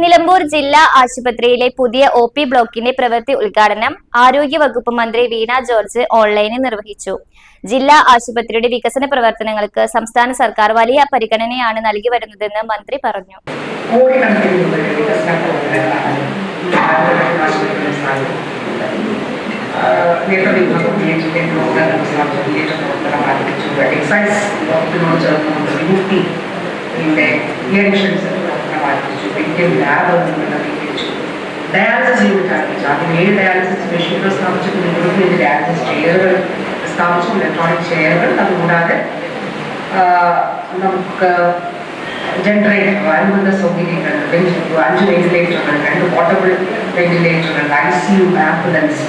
നിലമ്പൂർ ജില്ലാ ആശുപത്രിയിലെ പുതിയ ഒ പി ബ്ലോക്കിന്റെ പ്രവൃത്തി ഉദ്ഘാടനം ആരോഗ്യ വകുപ്പ് മന്ത്രി വീണ ജോർജ് ഓൺലൈനിൽ നിർവഹിച്ചു. ജില്ലാ ആശുപത്രിയുടെ വികസന പ്രവർത്തനങ്ങൾക്ക് സംസ്ഥാന സർക്കാർ വലിയ പരിഗണനയാണ് നൽകി വരുന്നതെന്ന് മന്ത്രി പറഞ്ഞു. ആരംഭിച്ചു ഇന്ത്യൻ ലാബ് നിങ്ങൾ നവീകരിച്ചു ഡയാലിസിസ് യൂണിറ്റ് ആരംഭിച്ചു ആദ്യം ഏഴ് ഡയാലിസിസ് മെഷീനുകൾ സ്ഥാപിച്ചിട്ടുണ്ട് ഇരുപത്തിയഞ്ച് ഡയാലിസിസ് ചെയറുകൾ സ്ഥാപിച്ചു. ഇലക്ട്രോണിക് ചെയറുകൾ. അതുകൂടാതെ നമുക്ക് ജനറേറ്റർ അനുബന്ധ സൗകര്യങ്ങൾ അഞ്ച് വെന്റിലേറ്ററുകൾ രണ്ട് പോർട്ടബിൾ വെന്റിലേറ്ററുകൾ I C U ambulance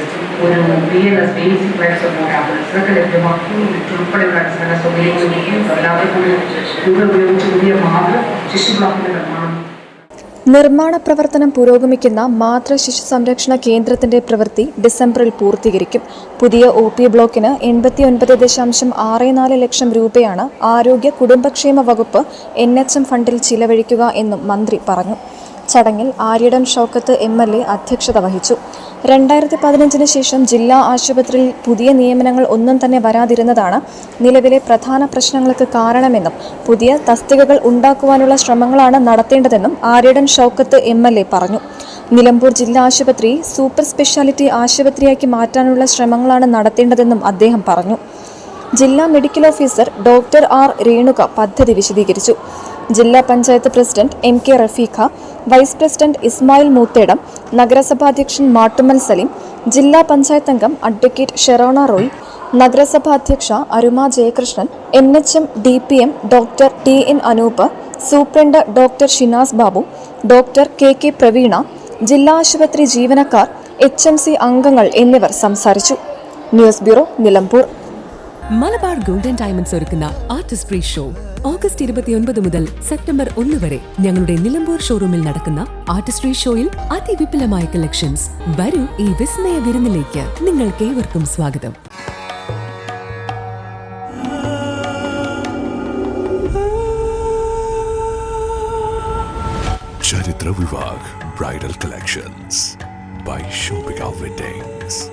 S basic life support ambulance ഇതൊക്കെ ലഭ്യമാക്കി ഉൾപ്പെടെയുള്ള അടിസ്ഥാന സൗകര്യങ്ങൾ എല്ലാവരും കൂടി രൂപ ഉപയോഗിച്ച് പുതിയ മാതൃ ശിശു ബ്ലോക്കിന്റെ നിർമ്മാണം. നിർമ്മാണ പ്രവർത്തനം പുരോഗമിക്കുന്ന മാതൃ ശിശു സംരക്ഷണ കേന്ദ്രത്തിന്റെ പ്രവൃത്തി ഡിസംബറിൽ പൂർത്തീകരിക്കും. പുതിയ ഒ പി ബ്ലോക്കിന് എൺപത്തിയൊൻപത് ദശാംശം ആറ് നാല് ലക്ഷം രൂപയാണ് ആരോഗ്യ കുടുംബക്ഷേമ വകുപ്പ് എൻ എച്ച് എം ഫണ്ടിൽ ചിലവഴിക്കുക എന്നും മന്ത്രി പറഞ്ഞു. ചടങ്ങിൽ Aryadan Shoukath M L A അധ്യക്ഷത വഹിച്ചു. രണ്ടായിരത്തി പതിനഞ്ചിന് ശേഷം ജില്ലാ ആശുപത്രിയിൽ പുതിയ നിയമനങ്ങൾ ഒന്നും തന്നെ വരാതിരുന്നതാണ് നിലവിലെ പ്രധാന പ്രശ്നങ്ങൾക്ക് കാരണമെന്നും പുതിയ തസ്തികകൾ ഉണ്ടാക്കുവാനുള്ള ശ്രമങ്ങളാണ് നടത്തേണ്ടതെന്നും ആര്യടൻ ഷൗക്കത്ത് എം പറഞ്ഞു. നിലമ്പൂർ ജില്ലാ ആശുപത്രി സൂപ്പർ സ്പെഷ്യാലിറ്റി ആശുപത്രിയാക്കി മാറ്റാനുള്ള ശ്രമങ്ങളാണ് നടത്തേണ്ടതെന്നും അദ്ദേഹം പറഞ്ഞു. ജില്ലാ medical officer doctor R Renuka പദ്ധതി വിശദീകരിച്ചു. ജില്ലാ panchayat president M K Rafeeqa vice president Ismail Moothedam നഗരസഭാധ്യക്ഷൻ Mattumal Saleem ജില്ലാ പഞ്ചായത്ത് അംഗം advocate Sherona Roy നഗരസഭാധ്യക്ഷ Aruma Jayakrishnan N H M D P M doctor T N Anoop superintendent doctor Shinas Babu doctor K K Praveena ജില്ലാ ആശുപത്രി ജീവനക്കാർ H M C അംഗങ്ങൾ എന്നിവർ സംസാരിച്ചു. News bureau Nilambur. Malabar golden diamonds ഒരുക്കുന്ന artist free show. August ഇരുപത്തിയൊൻപത് മുതൽ September ഒന്ന് വരെ ഞങ്ങളുടെ നിലമ്പൂർ ഷോറൂമിൽ നടക്കുന്ന ആർട്ടിസ്റ്റ് ഫ്രീ ഷോയിൽ അതിവിപുലമായ കളക്ഷൻസ്. വരൂ ഈ വിസ്മയ വിരുന്നിലേക്ക്. നിങ്ങൾക്ക് ഏവർക്കും സ്വാഗതം. Charithra Vivah bridal collections. By shopping.